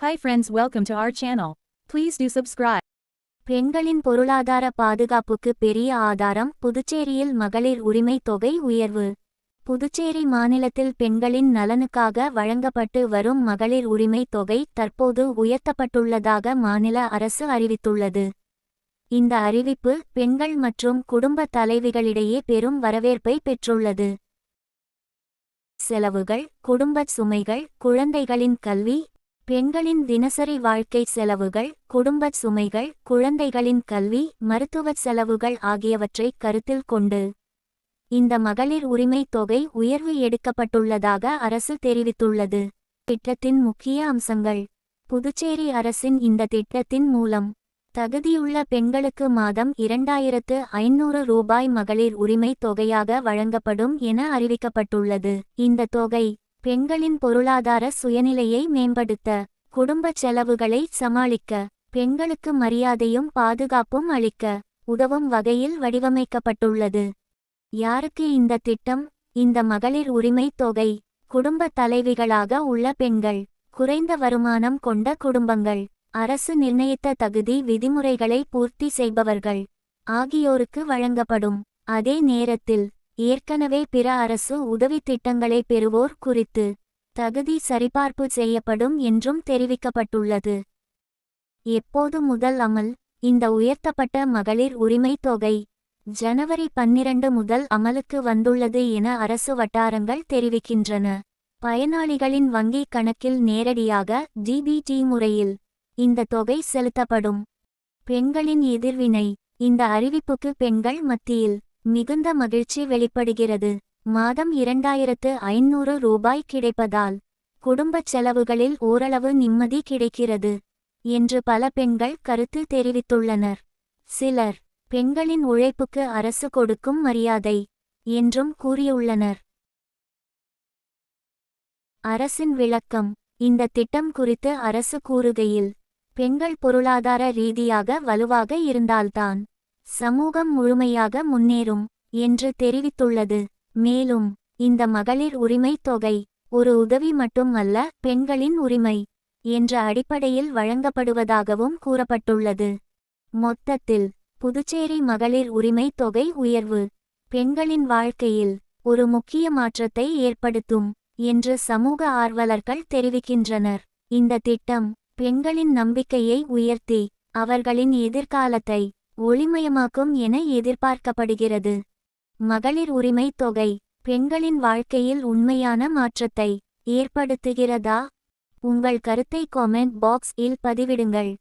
Hi friends welcome to our channel. Please do subscribe. பெண்களின் பொருளாதார பாதுகாப்புக்கு பெரிய ஆதாரம் புதுச்சேரியில் மகளிர் உரிமை தொகை உயர்வு புதுச்சேரி மாநிலத்தில் பெண்களின் நலனுக்காக வழங்கப்பட்டு வரும் மகளிர் உரிமை தொகை தற்போது உயர்த்தப்பட்டுள்ளதாக மாநில அரசு அறிவித்துள்ளது இந்த அறிவிப்பு பெண்கள் மற்றும் குடும்ப தலைவிகளிடையே பெரும் வரவேற்பை பெற்றுள்ளது செலவுகள் குடும்பச் சுமைகள் குழந்தைகளின் கல்வி பெண்களின் தினசரி வாழ்க்கை செலவுகள் குடும்பச் சுமைகள் குழந்தைகளின் கல்வி மருத்துவச் செலவுகள் ஆகியவற்றை கருத்தில் கொண்டு இந்த மகளிர் உரிமை தொகை உயர்வு எடுக்கப்பட்டுள்ளதாக அரசு தெரிவித்துள்ளது. திட்டத்தின் முக்கிய அம்சங்கள். புதுச்சேரி அரசின் இந்த திட்டத்தின் மூலம் தகுதியுள்ள பெண்களுக்கு மாதம் இரண்டாயிரத்து ஐநூறு ரூபாய் மகளிர் உரிமை தொகையாக வழங்கப்படும் என அறிவிக்கப்பட்டுள்ளது. இந்த தொகை பெண்களின் பொருளாதார சுயநிலையை மேம்படுத்த குடும்பச் செலவுகளை சமாளிக்க பெண்களுக்கு மரியாதையும் பாதுகாப்பும் அளிக்க உதவும் வகையில் வடிவமைக்கப்பட்டுள்ளது. யாருக்கு இந்த திட்டம் இந்த மகளிர் உரிமை தொகை குடும்ப தலைவிகளாக உள்ள பெண்கள் குறைந்த வருமானம் கொண்ட குடும்பங்கள் அரசு நிர்ணயித்த தகுதி விதிமுறைகளை பூர்த்தி செய்பவர்கள் ஆகியோருக்கு வழங்கப்படும். அதே நேரத்தில் ஏற்கனவே பிற அரசு உதவித் திட்டங்களை பெறுவோர் குறித்து தகுதி சரிபார்ப்பு செய்யப்படும் என்றும் தெரிவிக்கப்பட்டுள்ளது. எப்போது முதல் அமல்? இந்த உயர்த்தப்பட்ட மகளிர் உரிமை தொகை ஜனவரி பன்னிரண்டு முதல் அமலுக்கு வந்துள்ளது என அரசு வட்டாரங்கள் தெரிவிக்கின்றன. பயனாளிகளின் வங்கிக் கணக்கில் நேரடியாக டிபிடி முறையில் இந்த தொகை செலுத்தப்படும். பெண்களின் எதிர்வினை. இந்த அறிவிப்புக்கு பெண்கள் மத்தியில் மிகுந்த மகிழ்ச்சி வெளிப்படுகிறது. மாதம் இரண்டாயிரத்து ஐநூறு ரூபாய் கிடைப்பதால் குடும்பச் செலவுகளில் ஓரளவு நிம்மதி கிடைக்கிறது என்று பல பெண்கள் கருத்து தெரிவித்துள்ளனர். சிலர் பெண்களின் உழைப்புக்கு அரசு கொடுக்கும் மரியாதை என்றும் கூறியுள்ளனர். அரசின் விளக்கம் இந்த திட்டம் குறித்து அரசு கூறுகையில் பெண்கள் பொருளாதார ரீதியாக வலுவாக இருந்தால்தான் சமூகம் முழுமையாக முன்னேறும் என்று தெரிவித்துள்ளது. மேலும் இந்த மகளிர் உரிமை தொகை ஒரு உதவி மட்டும் அல்ல பெண்களின் உரிமை என்ற அடிப்படையில் வழங்கப்படுவதாகவும் கூறப்பட்டுள்ளது. மொத்தத்தில் புதுச்சேரி மகளிர் உரிமை தொகை உயர்வு பெண்களின் வாழ்க்கையில் ஒரு முக்கிய மாற்றத்தை ஏற்படுத்தும் என்று சமூக ஆர்வலர்கள் தெரிவிக்கின்றனர். இந்த திட்டம் பெண்களின் நம்பிக்கையை உயர்த்தி அவர்களின் எதிர்காலத்தை ஒளிமயமாக்கும் என எதிர்பார்க்கப்படுகிறது. மகளிர் உரிமை தொகை பெண்களின் வாழ்க்கையில் உண்மையான மாற்றத்தை ஏற்படுத்துகிறதா? உங்கள் கருத்தை காமெண்ட் பாக்ஸ் இல் பதிவிடுங்கள்.